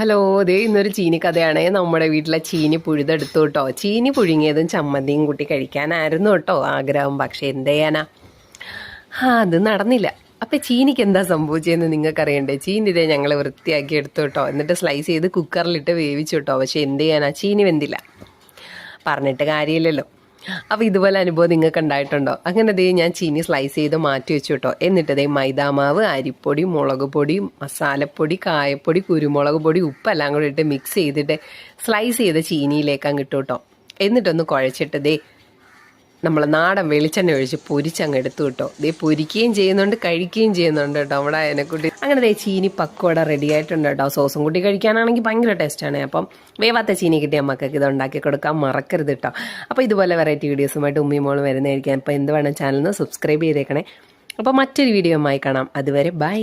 Hello ദേ ഇന്നൊരു ചീനി കഥയാണ്. നമ്മുടെ വീട്ടിലെ ചീനി പുഴുതെടുത്തു കേട്ടോ. ചീനി പുഴുങ്ങിയതും ചമ്മന്തിയും കൂട്ടി കഴിക്കാനായിരുന്നു കേട്ടോ ആഗ്രഹം. പക്ഷെ എന്ത് ചെയ്യാനാ? ആ അത് നടന്നില്ല. അപ്പം ചീനിക്ക് എന്താ സംഭവിച്ചതെന്ന് നിങ്ങൾക്കറിയണ്ടേ? ചീനി ഇതേ ഞങ്ങൾ വൃത്തിയാക്കി എടുത്തു കേട്ടോ. എന്നിട്ട് സ്ലൈസ് ചെയ്ത് കുക്കറിലിട്ട് വേവിച്ചു കേട്ടോ. പക്ഷെ എന്ത് ചെയ്യാനാ? ചീനി വെന്തില്ല. പറഞ്ഞിട്ട് കാര്യമില്ലല്ലോ. അപ്പോൾ ഇതുപോലെ അനുഭവം നിങ്ങൾക്ക് ഉണ്ടായിട്ടുണ്ടോ? അങ്ങനെ ദേ ഞാൻ ചീനി സ്ലൈസ് ചെയ്ത് മാറ്റി വെച്ചു കേട്ടോ എന്നിട്ട് ദേ മൈദാമാവ് അരിപ്പൊടി മുളക് പൊടി മസാലപ്പൊടി കായപ്പൊടി കുരുമുളക് പൊടി ഉപ്പെല്ലാം കൂടി ഇട്ട് മിക്സ് ചെയ്തിട്ട് സ്ലൈസ് ചെയ്ത ചീനിയിലേക്കാൻ കിട്ടും കേട്ടോ എന്നിട്ടൊന്ന് കുഴച്ചിട്ട് ദേ നമ്മൾ നാടൻ വെളിച്ചെണ്ണ ഒഴിച്ച് പൊരിച്ചങ്ങ് എടുത്തു കേട്ടോ. ഇതേ പൊരിക്കുകയും ചെയ്യുന്നുണ്ട് കഴിക്കുകയും ചെയ്യുന്നുണ്ട് കേട്ടോ നമ്മുടെ അതിനെക്കുട്ടി അങ്ങനെ ദേ ചീനി പക്വട റെഡി ആയിട്ടുണ്ട് കേട്ടോ. സോസും കൂട്ടി കഴിക്കാനാണെങ്കിൽ ഭയങ്കര ടേസ്റ്റാണ് അപ്പം വേവാത്ത ചീനി കിട്ടിയ മക്കൾക്ക് ഇത് ഉണ്ടാക്കി കൊടുക്കാൻ മറക്കരുത് കേട്ടോ. അപ്പോൾ ഇതുപോലെ വെറൈറ്റി വീഡിയോസുമായിട്ട് ഉമ്മി മോൾ വരുന്നതായിരിക്കാം. അപ്പോൾ എന്ത് വേണം ചാനലിന് സബ്സ്ക്രൈബ് ചെയ്തേക്കണേ. അപ്പോൾ മറ്റൊരു വീഡിയോയുമായി കാണാം. അതുവരെ ബൈ